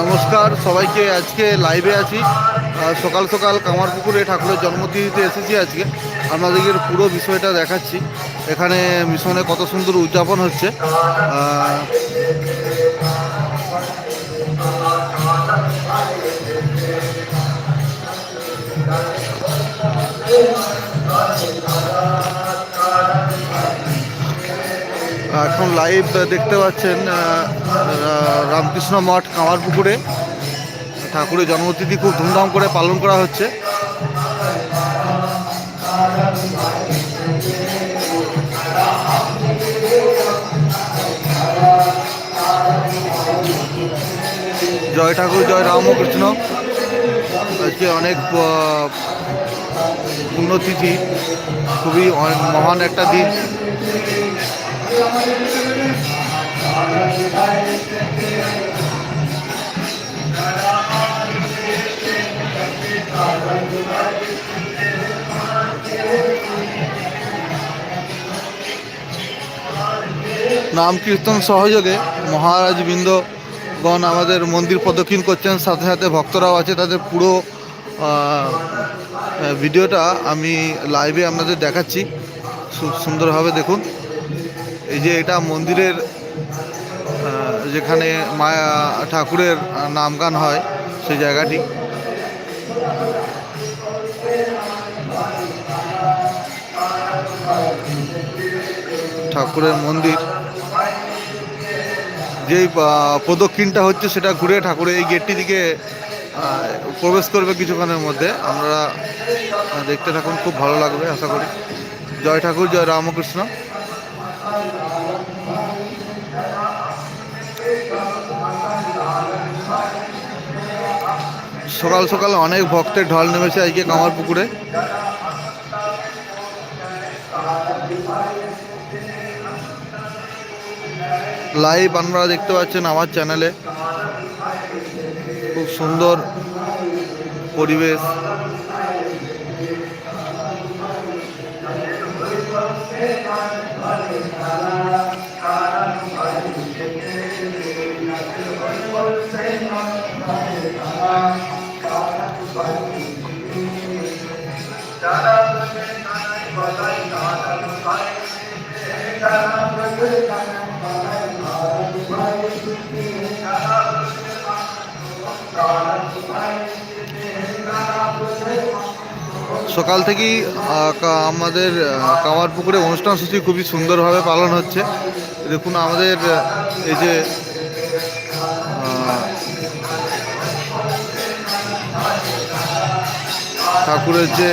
নমস্কার, সবাইকে আজকে লাইভে আছি। সকাল সকাল কামারপুকুরে ঠাকুরের জন্মতিথিতে এসেছি আজকে। আপনাদেরকে পুরো বিষয়টা দেখাচ্ছি। এখানে মিশনে কত সুন্দর উদযাপন হচ্ছে। এখন লাইভ দেখতে পাচ্ছেন রামকৃষ্ণ মঠ, কামারপুকুরে। ঠাকুরের জন্মতিথি খুব ধুমধাম করে পালন করা হচ্ছে। জয় ঠাকুর, জয় রামকৃষ্ণ। আজকে অনেক পুণ্যতিথি। খুবই মহান একটা দিন। নাম কীর্তন সহযোগে মহারাজ বৃন্দগণ আমাদের মন্দির প্রদক্ষিণ করছেন। সাথে সাথে ভক্তরাও আছে। তাদের পুরো ভিডিওটা আমি লাইভে আপনাদের দেখাচ্ছি। খুব সুন্দরভাবে দেখুন। এই যে এটা মন্দিরের যেখানে মায়া ঠাকুরের নাম গান হয়, সেই জায়গাটি। ঠাকুরের মন্দির। যেই প্রদক্ষিণটা হচ্ছে সেটা ঘুরে ঠাকুরের এই গেটটি দিকে প্রবেশ করবে কিছুক্ষণের মধ্যে। আমরা দেখতে থাকুন, খুব ভালো লাগবে, আশা করি। জয় ঠাকুর, জয় রামকৃষ্ণ। সকাল সকাল অনেক ভক্তের ঢল নেমেছে আজকে কামার পুকুরে। লাইভ আপনারা দেখতে পাচ্ছেন আমার চ্যানেলে খুব সুন্দর পরিবেশ। সকাল থেকেই আমাদের কামার পুকুরে অনুষ্ঠান সূচি খুবই সুন্দরভাবে পালন হচ্ছে। দেখুন, আমাদের এই যে ঠাকুরের যে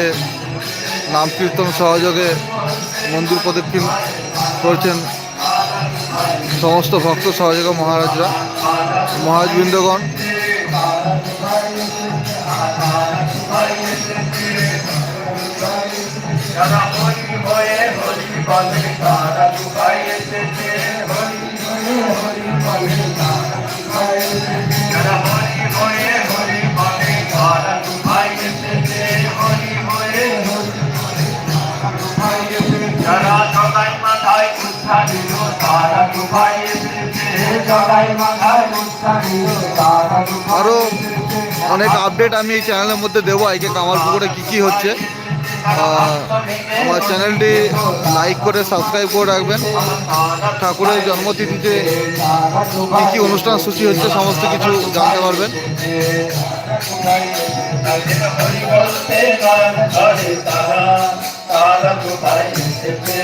নাম কীর্তন সহযোগে মন্দির প্রদক্ষিণ করছেন সমস্ত ভক্ত সহযোগে মহারাজরা মহারাজ বৃন্দগণ তারা আরও অনেক আপডেট আমি এই চ্যানেলের মধ্যে দেবো আজকে কামার পুকুরে কী কী হচ্ছে। আমার চ্যানেলটি লাইক করে সাবস্ক্রাইব করে রাখবেন। ঠাকুরের জন্মতিথিতে কী কী অনুষ্ঠান সূচি হচ্ছে, সমস্ত কিছু জানতে পারবেন। বলতে গান করে তারা তারা কোথায় এসেছে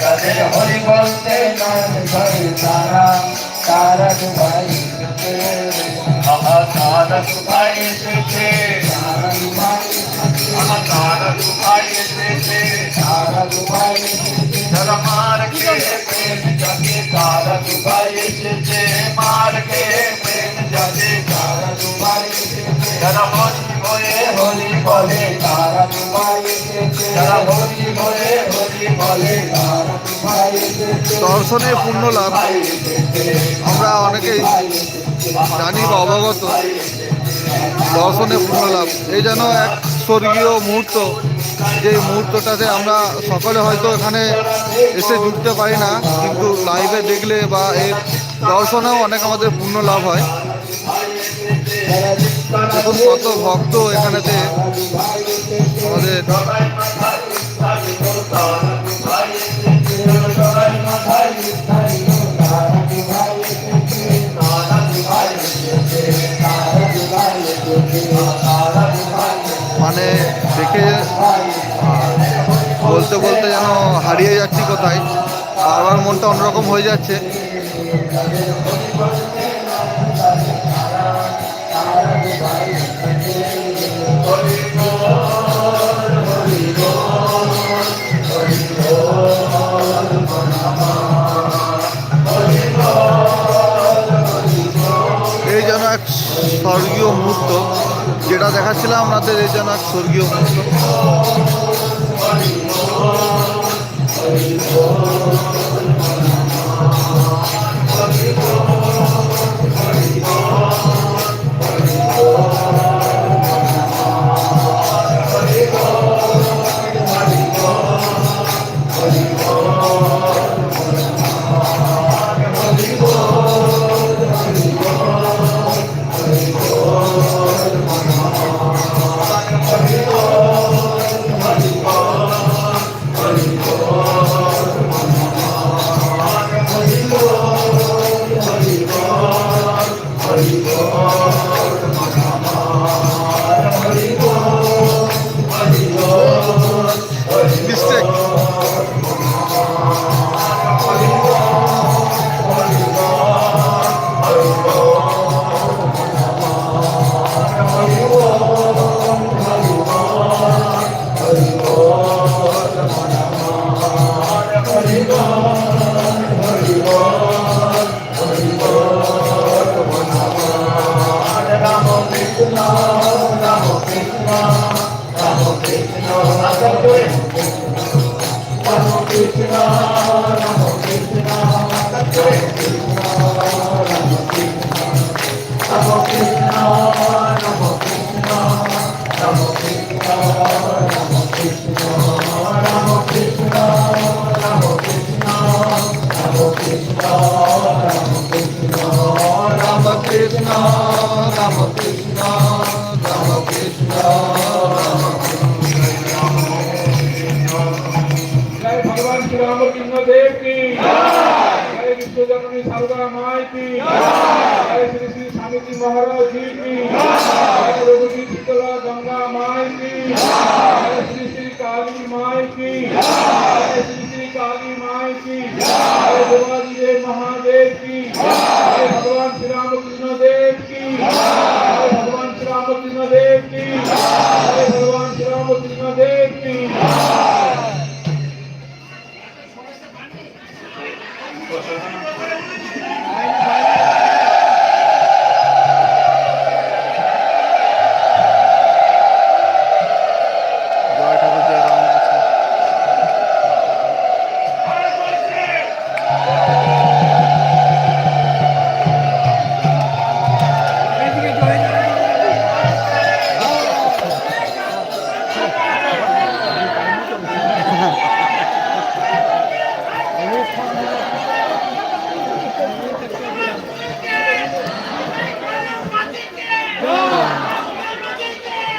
কাদের হরি বলতে গান করে তারা তারা কোথায় এসেছে আহা তারা কোথায় এসেছে তারা কোথায় আহা তারা কোথায় এসেছে তারা কোথায় এসেছে তারা মার কে প্রেম জাগে তারা কোথায় এসেছে মার কে প্রেম জাগে তারা কোথায় এসেছে যারা হরি হরি বলে তারা তোমায় এসেছে। যারা হরি হরি বলে তারা তোমায় এসেছে। দর্শনে পূর্ণ লাভ। আমরা অনেকেই জানি বা অবগত। দর্শনে পূর্ণ লাভ। এই যেন এক স্বর্গীয় মুহূর্ত। যে মুহূর্তটাতে আমরা সকলে হয়তো এখানে এসে জুটতে পারি না কিন্তু লাইভে দেখলে বা এর দর্শনেও অনেক আমাদের পূর্ণ লাভ হয়। দেখুন কত ভক্ত এখানেতে? আমাদের মানে দেখে বলতে বলতে যেন হারিয়ে যাচ্ছি কোথায়। বারবার মনটা অন্যরকম হয়ে যাচ্ছে। স্বর্গীয় মুহূর্ত যেটা দেখাচ্ছিলাম আপনাদের এই যেন এক স্বর্গীয় মুহূর্ত। mistake. રામકૃષ્ણદેવ કી જય વિશ્વજનની સરદા માય કી જય શ્રી શ્રી સ્વામીજી મહારાજ જી કી જય રઘુજી શીતલા ગંગા માય કી જય શ્રી શ્રી કાલી માય કી જય શ્રી શ્રી કાલી માય કી જય ભગવાન જય મહાદેવ કી જય ભગવાન શ્રી રામકૃષ્ણ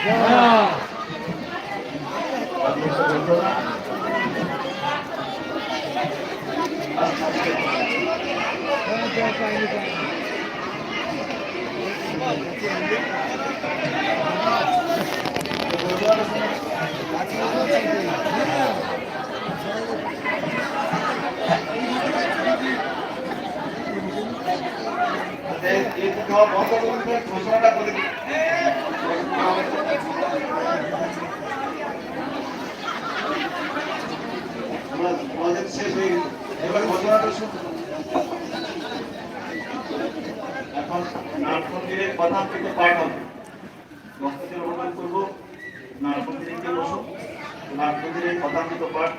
Yeah. ঘোষণাটা করে আমাদের শেষ হয়ে গেছে। এবার এখন নাট মন্দিরের কথামৃত পাঠ হবে। ভক্তদের করব নাট মন্দিরে কেউ বসুন মন্দিরের কথামৃত পাঠ